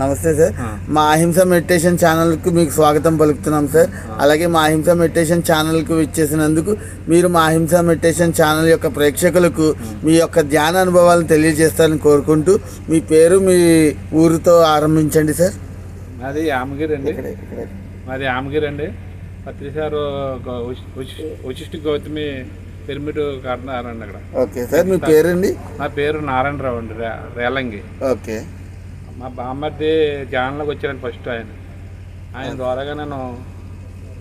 నమస్తే సార్. మా అహింస మెడిటేషన్ ఛానల్కు మీకు స్వాగతం పలుకుతున్నాం సార్. అలాగే మా అహింస మెడిటేషన్ ఛానల్కు ఇచ్చేసినందుకు మీరు మా అహింస మెడిటేషన్ ఛానల్ యొక్క ప్రేక్షకులకు మీ యొక్క ధ్యాన అనుభవాలను తెలియజేస్తారని కోరుకుంటూ మీ పేరు మీ ఊరితో ఆరంభించండి సార్. మాది యామగిరి అండి. మాది యామగిరి అండి. పత్రిసారు ఉచిష్టి గౌతమి పిరమిడ్ కడుతున్నారండి అక్కడ. ఓకే సార్ మీ పేరండి? నా పేరు నారాయణరావు అండి రేలంగి. ఓకే. మా బామ్మర్ది జాన్లోకి వచ్చానండి ఫస్ట్ ఆయన. ఆయన ద్వారాగా నేను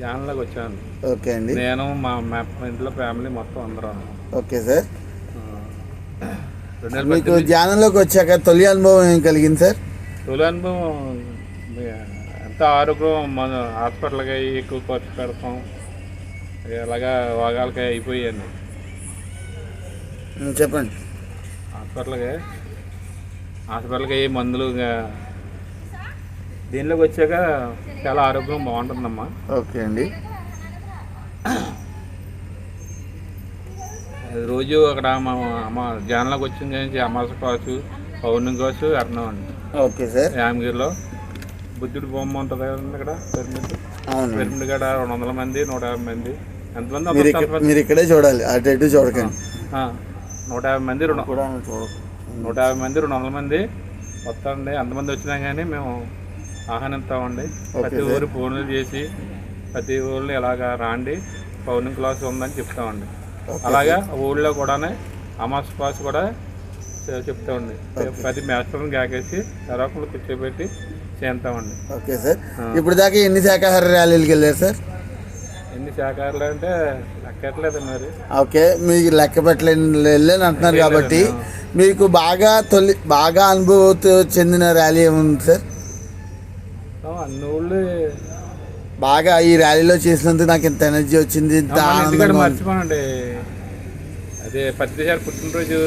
జాన్లోకి వచ్చాను. ఓకే అండి. నేను మా మా ఇంట్లో ఫ్యామిలీ మొత్తం అందరం. Okay sir. మీకు ధ్యానంలోకి వచ్చాక తొలి అనుభవం ఏం కలిగింది సార్? తొలి అనుభవం ఎంత ఆరోగ్యం మన హాస్పిటల్కి అయ్యి ఎక్కువ ఖర్చు పెడతాం. ఇలాగా రోగాలకి అయిపోయాయండి. చెప్పండి. హాస్పిటల్కి హాస్పిటల్కి అయ్యి మందులు దీనిలోకి వచ్చాక చాలా ఆరోగ్యం బాగుంటుందమ్మా. ఓకే అండి. రోజు అక్కడ మా జాన్లోకి వచ్చిన నుంచి అమాస కాసు పౌర్ణమి కాసు అర్థం అండి ఓకే సార్. యామగిరిలో బుద్ధుడి బొమ్మ ఉంటుంది కదండి అక్కడ పిరమిడ్. పిరమిడ్ కాడ రెండు వందల మంది నూట యాభై మంది. ఎంతమంది మీరు ఇక్కడ ఇక్కడే చూడాలి అటు ఇటు చూడకండి. నూట యాభై మంది రెండు కూడా నూట యాభై మంది రెండు వందల మంది వస్తామండి. ఎంతమంది వచ్చినా కానీ మేము ఆహ్వానిస్తామండి ప్రతి. ఊరు ఫోన్లు చేసి ప్రతి ఊళ్ళో ఇలాగా రాండి పౌర్ణమి క్లాస్ ఉందని చెప్తామండి అలాగా ఊళ్ళో కూడానే అమాస్ క్లాస్ కూడా చెప్తామండి ప్రతి మేస్టర్ని కాకేసి ఎరొకరు కూర్చోబెట్టి చేస్తామండి ఓకే సార్. ఇప్పుడు దాకా ఎన్ని శాకాహార ర్యాలీలకు వెళ్ళారు సార్? ఎన్ని శాఖలు అంటే లెక్కట్లేదు మరి. ఓకే మీకు లెక్క పెట్టలేని అంటున్నారు కాబట్టి మీకు బాగా తొలి బాగా అనుభూతి చెందిన ర్యాలీ ఏముంది సార్? ఆ, అన్ని ఊళ్ళు బాగా ఈ ర్యాలీలో చేసినందుకు నాకు ఇంత ఎనర్జీ వచ్చింది ఇంత. మర్చిపోనండి. అదే పత్రిసారి పుట్టినరోజు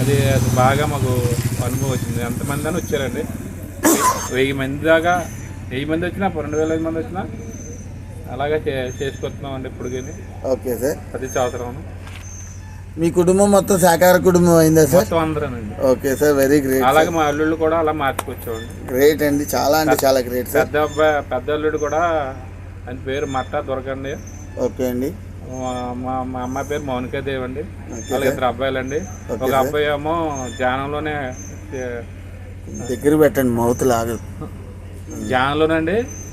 అది అది బాగా మాకు అనుభవం వచ్చింది. ఎంతమంది అని వచ్చారండి? వెయ్యి మంది దాకా వెయ్యి మంది వచ్చినా రెండు వేల ఐదు మంది వచ్చినా అలాగే చే చేసుకొస్తున్నాం అండి ఇప్పుడు కానీ. Okay sir. ప్రతి సంవత్సరం మీ కుటుంబం మొత్తం శాకాహార కుటుంబం అయిందా సార్? అందరూనండి. ఓకే సార్ వెరీ గ్రేట్ అలాగే మా అల్లుళ్ళు కూడా అలా మార్చుకొచ్చామండి గ్రేట్ అండి చాలా అంటే చాలా గ్రేట్ సార్. పెద్ద అబ్బాయి పెద్ద అల్లుడు కూడా ఆయన పేరు మట్ట దొరకండి ఓకే అండి. మా- మా అమ్మాయి పేరు మౌనికాదేవి అండి. ఓకే వాళ్ళకి ఇద్దరు అబ్బాయిలండి. ఒక. అబ్బాయి ఏమో ధ్యానంలోనే ఏ- దగ్గర పెట్టండి మౌత్ లాగదు. ధ్యానంలోనండి ఆ,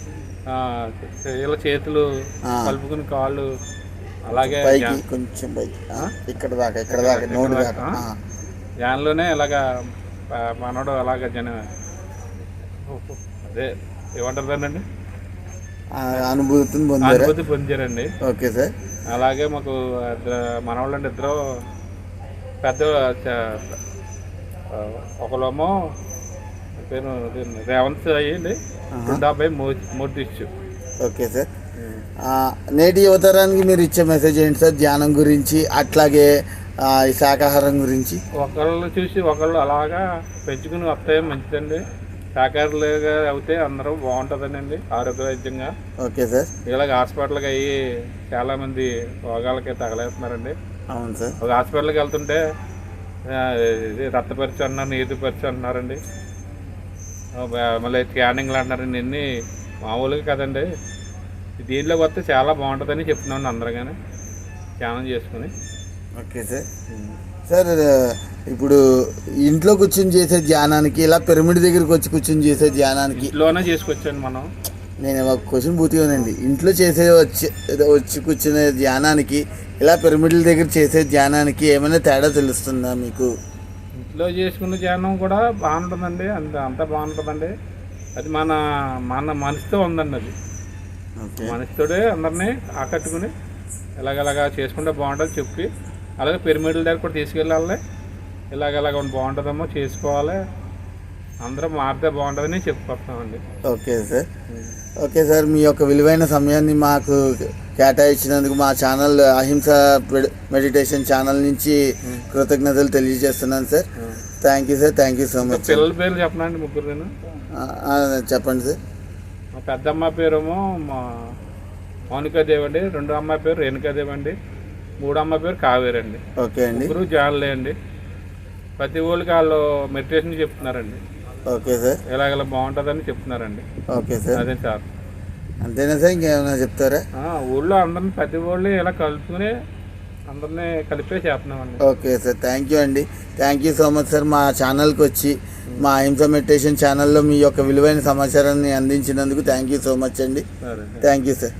ఇలా చేతులు. కలుపుకుని కాళ్ళు అలాగే పైకి కొంచెం పైకి? ఇక్కడ దాకా ఇక్కడ దాకా నోటి దాకా. ఇలాగా మనోడు అలాగ జన అదే ఏమంటారండి ఆ, అనుభూతిని పొందారా? అనుభూతి పొందారండి. Okay sir. అలాగే మాకు మనవాళ్ళండి ఇద్దరు పెద్ద ఒకళ్ళేమో పేరు రేవంత్ అయ్యండి రెండో అబ్బాయి మూర్తిచ్చు ఓకే సార్. నేటి యువతరానికి మీరు ఇచ్చే మెసేజ్ ఏంటి సార్? ధ్యానం గురించి అట్లాగే ఈ శాకాహారం గురించి? ఒకళ్ళు చూసి ఒకళ్ళు అలాగా పెంచుకుని వస్తే మంచిదండి. శాఖారులుగా అవుతే అందరూ బాగుంటుందండి ఆరోగ్యవైద్యంగా ఓకే సార్. ఇలాగ హాస్పిటల్కి అయ్యి చాలామంది రోగాలకి తగలేస్తున్నారండి. అవును సార్. ఒక హాస్పిటల్కి వెళ్తుంటే రక్త పరీక్ష అన్నారు అంటున్నారండి ఆ, బ- మళ్ళీ స్కానింగ్లు అంటున్నారండి ఇన్ని మామూలుగా కదండి. దీనిలోకి వస్తే చాలా బాగుంటుందని చెప్తున్నాను అందరూ కానీ ధ్యానం చేసుకుని. Okay sir. సార్ ఇప్పుడు ఇంట్లో కూర్చొని చేసే ధ్యానానికి ఇలా పిరమిడ్ దగ్గరికి వచ్చి కూర్చొని చేసే ధ్యానానికి ఇంట్లోనే చేసుకొచ్చాను మనం. నేను ఒక క్వశ్చన్ పూర్తిగానండి ఇంట్లో చేసే వచ్చి వచ్చి కూర్చునే ధ్యానానికి ఇలా పిరమిడ్ల దగ్గర చేసే ధ్యానానికి ఏమైనా తేడా తెలుస్తుందా మీకు? ఇంట్లో చేసుకున్న ధ్యానం కూడా బాగుంటుందండి. అంత అంతా బాగుంటుందండి. అది మన మన మనసుతో ఉందండి అది. మనసుతోడే అందరినీ ఆకట్టుకుని ఇలాగలాగా చేసుకుంటే బాగుంటుంది చెప్పి అలాగే పిరమిడ్ల దగ్గర కూడా తీసుకెళ్ళాలి. ఇలాగలాగ బాగుంటుందమ్మో చేసుకోవాలి. అందరం మారితే బాగుంటుందని చెప్పుకొస్తామండి. Okay sir. ఓకే సార్ మీ యొక్క విలువైన సమయాన్ని మాకు కేటాయించినందుకు మా ఛానల్ అహింస మెడిటేషన్ ఛానల్ నుంచి కృతజ్ఞతలు తెలియజేస్తున్నాను sir. Thank you sir thank you so much పిల్లల పేర్లు చెప్పనండి ముగ్గురు నేను చెప్పండి సార్ మా పెద్ద అమ్మాయి పేరేమో మా మౌనికాదేవి అండి. రెండో అమ్మాయి పేరు రేణుకాదేవి అండి. మూడో అమ్మాయి పేరు కావేరి అండి. ఓకే అండి. ముగ్గురు జాన్లే అండి. ప్రతి ఊళ్ళకి వాళ్ళు మెడిటేషన్ చెప్తున్నారండి. ఓకే సార్ ఇలా ఇలా బాగుంటుందని చెప్తున్నారండి. ఓకే సార్ అదే సార్. అంతేనా సార్ ఇంకేమైనా చెప్తారా? ఊళ్ళో అందరిని ప్రతి ఊళ్ళో ఇలా కలుపుకుని అందరినీ కలిపే చేస్తున్నామండి. ఓకే సార్ థ్యాంక్ యూ అండి. Thank you so much sir మా ఛానల్కి వచ్చి మా అహింస మెడిటేషన్ ఛానల్లో మీ యొక్క విలువైన సమాచారాన్ని అందించినందుకు థ్యాంక్ యూ సో మచ్ అండి. Thank you sir